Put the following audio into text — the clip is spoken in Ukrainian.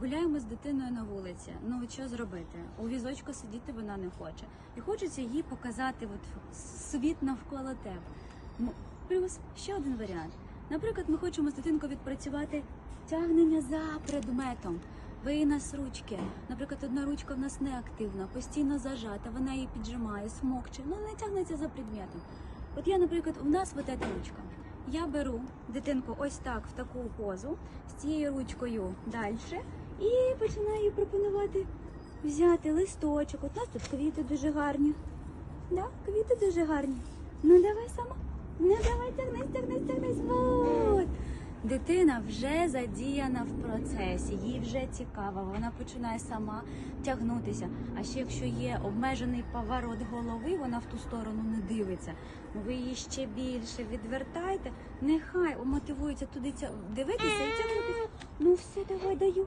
Гуляємо з дитиною на вулиці. Ну що зробити? У візочку сидіти вона не хоче. І хочеться їй показати от світ навколо тебе. Плюс ще один варіант. Наприклад, ми хочемо з дитинкою відпрацювати тягнення за предметом. Винос ручки. Наприклад, одна ручка в нас неактивна, постійно зажата, вона її піджимає, смокче, ну не тягнеться за предметом. От я, наприклад, у нас вот ручка. Я беру дитинку ось так в таку позу з цією ручкою далі і починаю пропонувати взяти листочок. От у нас тут квіти дуже гарні. Да, квіти дуже гарні. Ну давай сама. Ну давай тягнись, тягнись, тягнись. Вот. Дитина вже задіяна в процесі, їй вже цікаво, вона починає сама тягнутися. А ще якщо є обмежений поворот голови, вона в ту сторону не дивиться. Ви її ще більше відвертайте, нехай мотивується туди дивитися і тягнутися. Ну все, давай даю.